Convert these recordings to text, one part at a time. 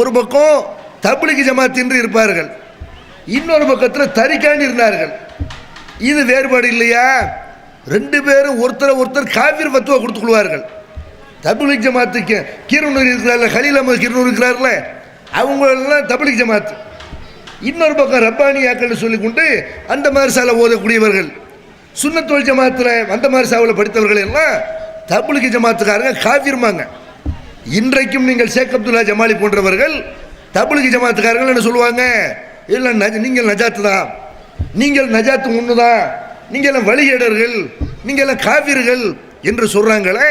ஒரு பக்கம் தபிலிக்கு ஜமாத் என்று இருப்பார்கள் இன்னொரு பக்கத்தில் தரிக்காண்டு இருந்தார்கள். இது வேறுபாடு இல்லையா? ரெண்டு பேரும் ஒருத்தரை ஒருத்தர் காவிர் பத்துவா கொடுத்துக் கொள்வார்கள். தபிலிக் ஜமாத்துக்கு கீரனூர் இருக்கிறார்ல ஹலீல் அஹமது கீரனூர் இருக்கிறார்ல அவங்களெல்லாம் தபிலிக் ஜமாத் இன்னொரு பக்கம் ரப்பானியாக்கள் சொல்லி கொண்டு அந்த மாதிரி சாலை ஓதக்கூடியவர்கள். சுன்னத்தோல் ஜமாத்தில் அந்த மாதிரி சாவில் படித்தவர்கள் எல்லாம் தபிலிக் ஜமாத்துக்காரங்க காவிர்மாங்க இன்றைக்கும் நீங்கள் ஷேக் அப்துல்லா ஜமாலி போன்றவர்கள் தபிலிக் ஜமாத்துக்காரர்கள் என்ன சொல்லுவாங்க? இல்லை நஜ நீங்கள் நஜாத்து தான். நீங்கள் நஜாத்து ஒன்று தான். நீங்கள் எல்லாம் வழிகேடர்கள். நீங்கள் எல்லாம் காவிர்கள் என்று சொல்கிறாங்களே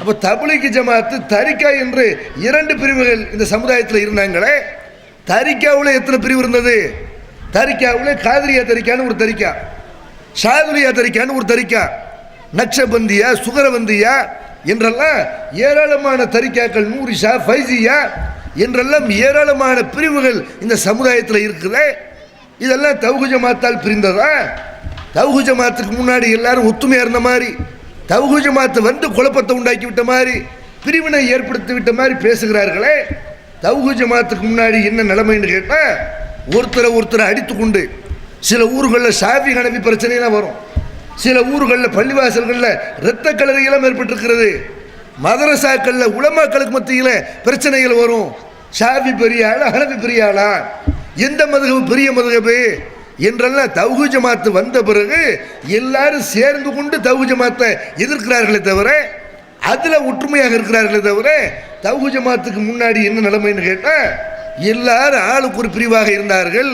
அப்போ தபிலிக் ஜமாத்து தரிக்கா என்று இரண்டு பிரிவுகள் இந்த சமுதாயத்தில் இருந்தாங்களே. தரிக்காவில் எத்தனை பிரிவு இருந்தது? தரிக்காவில் காதிரியா தரிக்கான்னு ஒரு தரிக்கா. ஷாதுலியா தரிக்கான்னு ஒரு தரிக்கா. நக்ஷபந்தியா சுகரவந்தியா என்றெல்லாம் ஏராளமான தரிக்காக்கள் நூரிஷா ஃபைசியா என்றெல்லாம் ஏராளமான பிரிவுகள் இந்த சமுதாயத்தில் இருக்குது. இதெல்லாம் தவுகு ஜமாத்தால் பிரிந்ததா? தவுகு ஜமாத்துக்கு முன்னாடி எல்லாரும் ஒத்துமையாக இருந்த மாதிரி தவுகு ஜமாத்து வந்து குழப்பத்தை உண்டாக்கி விட்ட மாதிரி பிரிவினை ஏற்படுத்தி விட்ட மாதிரி பேசுகிறார்களே. தவுகு ஜமாத்துக்கு முன்னாடி என்ன நிலைமைன்னு கேட்டால் ஒருத்தரை ஒருத்தரை அடித்து கொண்டு சில ஊர்களில் சாவி கணவி பிரச்சனைலாம் வரும். சில ஊர்களில் பள்ளிவாசல்களில் இரத்த கலரையெல்லாம் ஏற்பட்டிருக்கிறது. மதரசாக்களில் உலமாக்களுக்கு மத்தியில் பிரச்சனைகள் வரும். ஷாஃபி பெரிய ஆளா ஹனபி பெரிய ஆளா? எந்த மதுகபு பெரிய மதுகபு? என்றெல்லாம் தவுகு ஜமாத்து வந்த பிறகு எல்லாரும் சேர்ந்து கொண்டு தவுகு ஜமாத்தை எதிர்க்கிறார்களே தவிர அதில் ஒற்றுமையாக இருக்கிறார்களே தவிர தவுகு ஜமாத்துக்கு முன்னாடி என்ன நிலைமைன்னு கேட்டால் எல்லாரும் ஆளுக்கு ஒரு பிரிவாக இருந்தார்கள்.